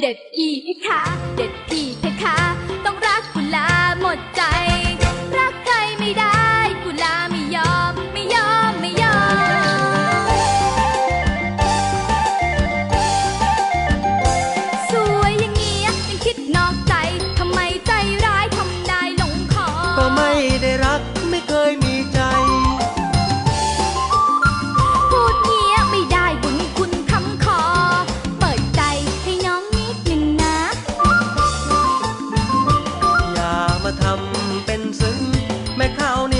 เด็ดอีกค่ะ เด็ดอีกค่ะ ต้องรักกุลาหมดใจ รักใครไม่ได้ กุลาไม่ยอม ไม่ยอม ไม่ยอม สวยอย่างเงี้ยยังคิดนอกใจทำไม ทำเป็นซึ้งแม่ข้าวนี่